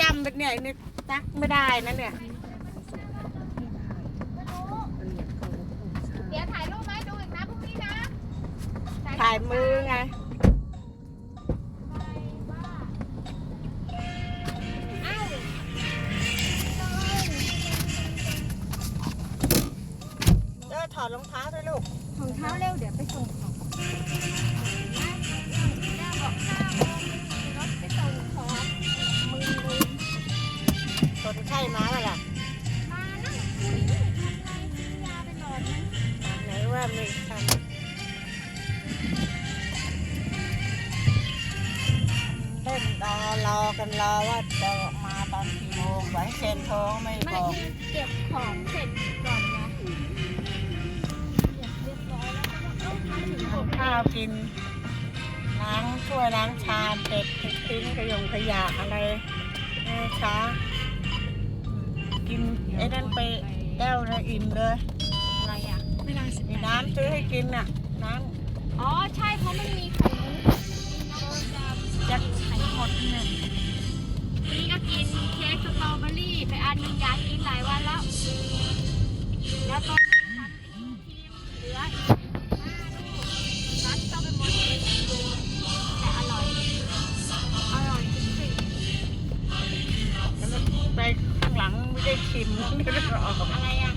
ยำแบบเนี่ยนี่ตักไม่ได้นะเนี่ยเดี๋ยวถ่ายรูปไหมดูอีกนะพรุ่งนี้นะถ่ายมือไงเออถอดรองเท้าด้วยลูกของเท้าเร็วเดี๋ยวไปส่งของ คนไข้มาแล้วล่ะมานั่งคุยทำไรซื้อยาไปหลอดนึงไหนว่าไม่ทำเล่นรอรอกันรอว่าจะมาตอนกี่โมงหวังเชนโทรไม่ไม่บอกเก็บของเสร็จก่อนไงเก็บเรียบร้อยแล้วก็เอ้ามาถึงหทำข้าวกินล้างถ้วยล้างชามเสร็จทิ้งขยงขยะอะไรเออช้า กินไอ้นั่นไปแก้วนะอิ่มเลยอะไรอะไม่น่ามีน้ำซื้อให้กินน่ะ น้อ๋อ ใช่เพราะมันมีไข่มุกเราจะำยักไข่หมดเนี่ยนี่ก็กินเค้กสตรอเบอรี่ไปอันหนึงอยากกินิม อะไรอะ